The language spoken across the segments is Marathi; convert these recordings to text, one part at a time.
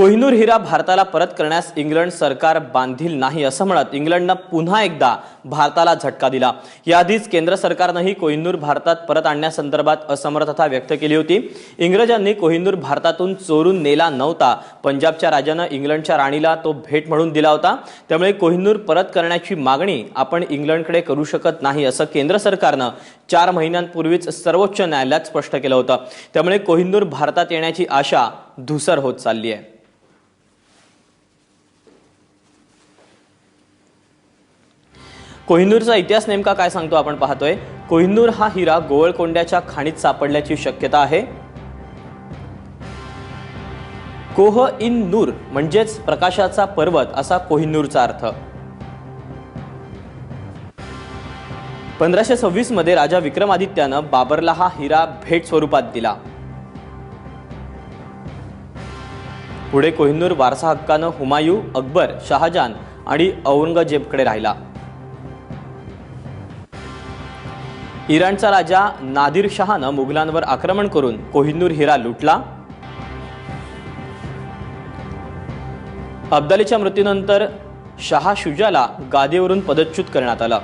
कोहिनूर हिरा भारताला परत करण्यास इंग्लंड सरकार बांधील नाही असं म्हणत इंग्लंडनं पुन्हा एकदा भारताला झटका दिला. याआधीच केंद्र सरकारनंही कोहिनूर भारतात परत आणण्यासंदर्भात असमर्थता व्यक्त केली होती. इंग्रजांनी कोहिनूर भारतातून चोरून नेला नव्हता. पंजाबच्या राजानं इंग्लंडच्या राणीला तो भेट म्हणून दिला होता. त्यामुळे कोहिनूर परत करण्याची मागणी आपण इंग्लंडकडे करू शकत नाही असं केंद्र सरकारनं चार महिन्यांपूर्वीच सर्वोच्च न्यायालयात स्पष्ट केलं होतं. त्यामुळे कोहिनूर भारतात येण्याची आशा धुसर होत चालली आहे. कोहिनूरचा इतिहास नेमका काय सांगतो आपण पाहतोय. कोहिनूर हा हिरा गोवळकोंड्याच्या खाणीत सापडल्याची शक्यता आहे. कोह इन नूर म्हणजेच प्रकाशाचा पर्वत असा कोहिनूरचा अर्थ. पंधराशे सव्वीसमध्ये राजा विक्रमादित्यानं बाबरला हा हिरा भेट स्वरूपात दिला. पुढे कोहिनूर वारसा हक्कानं हुमायू अकबर शहाजहान आणि औरंगजेबकडे राहिला. इराणचा राजा नादिर शहानं मुघलांवर आक्रमण करून कोहिनूर हिरा लुटला. अब्दालीच्या मृत्यूनंतर शहा शुजाला गादीवरून पदच्युत करण्यात आलं.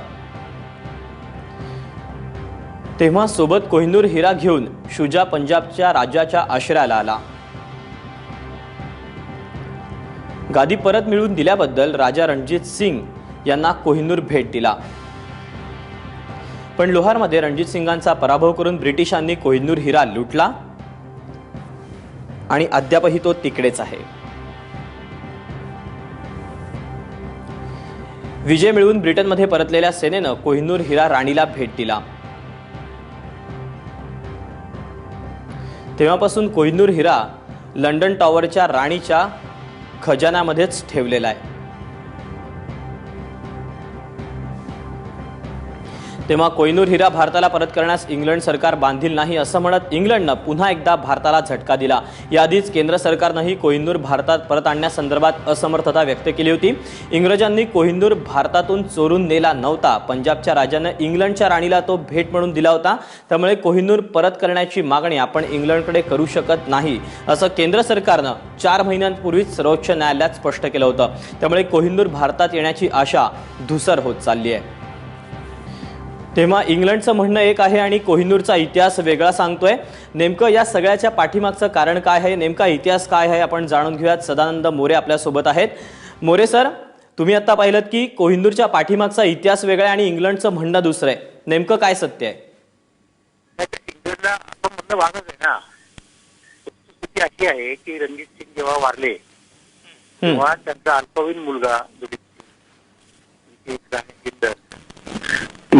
तेव्हा सोबत कोहिनूर हिरा घेऊन शुजा पंजाबच्या राजाच्या आश्रयाला आला. गादी परत मिळवून दिल्याबद्दल राजा रणजित सिंग यांना कोहिनूर भेट दिला. पण लोहारमध्ये रणजित सिंगांचा पराभव करून ब्रिटिशांनी कोहिनूर हिरा लुटला आणि अद्यापही तो तिकडेच आहे. विजय मिळवून ब्रिटनमध्ये परतलेल्या सेनेनं कोहिनूर हिरा राणीला भेट दिला. तेव्हापासून कोहिनूर हिरा लंडन टॉवरच्या राणीच्या खजानामध्येच ठेवलेला आहे. तेव्हा कोहिनूर हिरा भारताला परत करण्यास इंग्लंड सरकार बांधील नाही असं म्हणत इंग्लंडनं पुन्हा एकदा भारताला झटका दिला. याआधीच केंद्र सरकारनंही कोहिनूर भारतात परत आणण्यासंदर्भात असमर्थता व्यक्त केली होती. इंग्रजांनी कोहिनूर भारतातून चोरून नेला नव्हता. पंजाबच्या राजानं इंग्लंडच्या राणीला तो भेट म्हणून दिला होता. त्यामुळे कोहिनूर परत करण्याची मागणी आपण इंग्लंडकडे करू शकत नाही असं केंद्र सरकारनं चार महिन्यांपूर्वीच सर्वोच्च न्यायालयात स्पष्ट केलं होतं. त्यामुळे कोहिनूर भारतात येण्याची आशा धुसर होत चालली आहे. तेव्हा इंग्लंडचं म्हणणं एक आहे आणि कोहिनूरचा इतिहास वेगळा सांगतोय. नेमकं या सगळ्याच्या पाठीमागचं कारण काय आहे? नेमका इतिहास काय आहे? आपण जाणून घेऊयात. सदानंद मोरे आपल्यासोबत आहेत. मोरे सर तुम्ही आता पाहिलं की कोहिनूरच्या पाठीमागचा इतिहास वेगळा आहे आणि इंग्लंडचं म्हणणं दुसरं आहे. नेमकं काय सत्य आहे? इंग्लंडला भागच आहे ना. अशी आहे की रणजित सिंग जेव्हा वारले तेव्हा त्यांचा अल्पवयीन मुलगा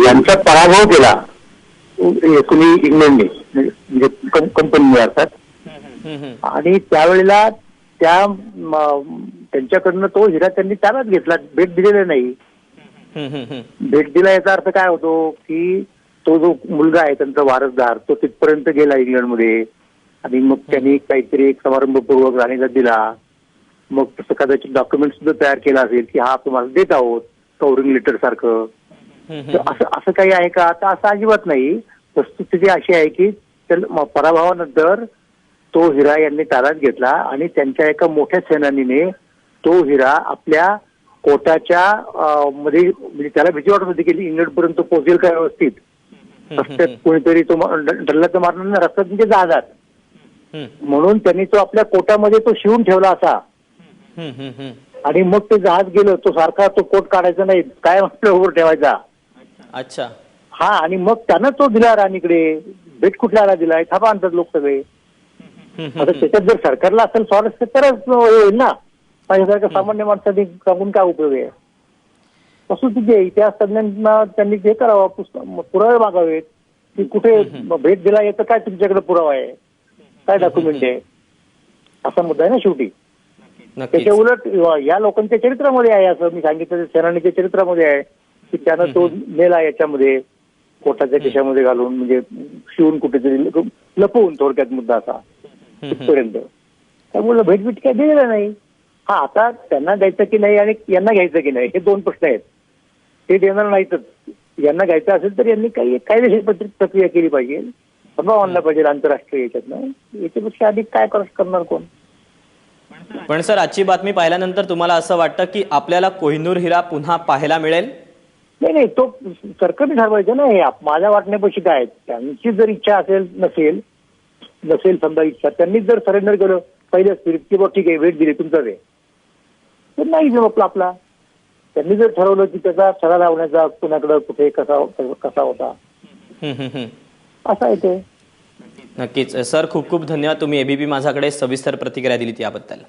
यांचा पराभव केला. कुणी इंग्लंडने म्हणजे कंपनीने अर्थात. आणि त्यावेळेला त्या त्यांच्याकडनं तो हिरा त्यांनी ताब्यात घेतला. भेट दिलेला नाही. भेट दिला याचा अर्थ काय होतो की तो जो मुलगा आहे त्यांचा वारसदार तो तिथपर्यंत गेला इंग्लंडमध्ये. आणि मग त्यांनी काहीतरी एक समारंभपूर्वक राणीला दिला. मग तसं कदाचित डॉक्युमेंट सुद्धा तयार केला असेल की हा तुम्हाला देत आहोत. कवरिंग लेटर सारखं. असं असं काही आहे का? आता असं अजिबात नाही. वस्तुस्थिती अशी आहे की पराभवानंतर तो हिरा यांनी ताब्यात घेतला आणि त्यांच्या एका मोठ्या सेनानीने तो हिरा आपल्या कोटाच्या मध्ये म्हणजे त्याला भीती वाटत होती की इंग्लंड पर्यंत पोहोचेल काय व्यवस्थित. रस्त्यात कोणीतरी तो मा- ड- डल्ल्याचं मारणार नाही रस्त्यात म्हणजे जहाजात म्हणून त्यांनी तो आपल्या कोटामध्ये तो शिवून ठेवला असा. आणि मग ते जहाज गेलं तो सारखा तो कोट काढायचा नाही. काय आपल्या उभं ठेवायचा? अच्छा. हा आणि मग त्यानं तो दिला राणीकडे. भेट कुठल्याला दिलाय? थापा आणतात लोक सगळे. आता त्याच्यात जर सरकारला असेल स्वारस्य तरच होईल ना. माझ्यासारख्या सामान्य माणसाने सांगून काय उपयोग आहे? तसं तिथे इतिहास तज्ञांना त्यांनी हे करावं पुस्तक पुरावे मागावेत की कुठे भेट दिला याचा काय तुमच्याकडे पुरावा आहे? काय डॉक्युमेंट आहे? असा मुद्दा आहे ना शेवटी. त्याच्या उलट या लोकांच्या चरित्रामध्ये आहे असं मी सांगितलं सेनानीच्या चरित्रामध्ये आहे. की त्यानं तो नेला याच्यामध्ये कोटाच्या खिशामध्ये घालून म्हणजे शिवून कुठेतरी लप- लपवून थोडक्यात मुद्दा असा. तिथपर्यंत त्यामुळे भेटभेट काय दिलेलं नाही. हा आता त्यांना द्यायचं की नाही आणि यांना घ्यायचं की नाही हे दोन प्रश्न आहेत. ते देणार नाहीतच. यांना घ्यायचं असेल तर यांनी काही कायदेशीर प्रक्रिया केली पाहिजे. प्रभाव आणला पाहिजे आंतरराष्ट्रीय याच्यातनं. याच्यापेक्षा अधिक काय कर- करणार कोण? पण सर आजची बातमी पाहिल्यानंतर तुम्हाला असं वाटतं की आपल्याला कोहिनूर हिरा पुन्हा पाहायला मिळेल? नाही नाही तो सरकारने ठरवायचं ना हे माझ्या वाटण्यापाशी काय? त्यांची जर इच्छा असेल नसेल नसेल समजा इच्छा त्यांनी जर सरेंडर केलं पहिल्याच फिरीत की बघ ठीक आहे भेट दिली तुमचा वे तर नाही जमपला आपला. त्यांनी जर ठरवलं की त्याचा सडा लावण्याचा कुणाकडं कुठे कसा कसा होता. असं आहे ते. नक्कीच. सर खूप खूप धन्यवाद. तुम्ही एबीपी माझ्याकडे सविस्तर प्रतिक्रिया दिलीत याबद्दल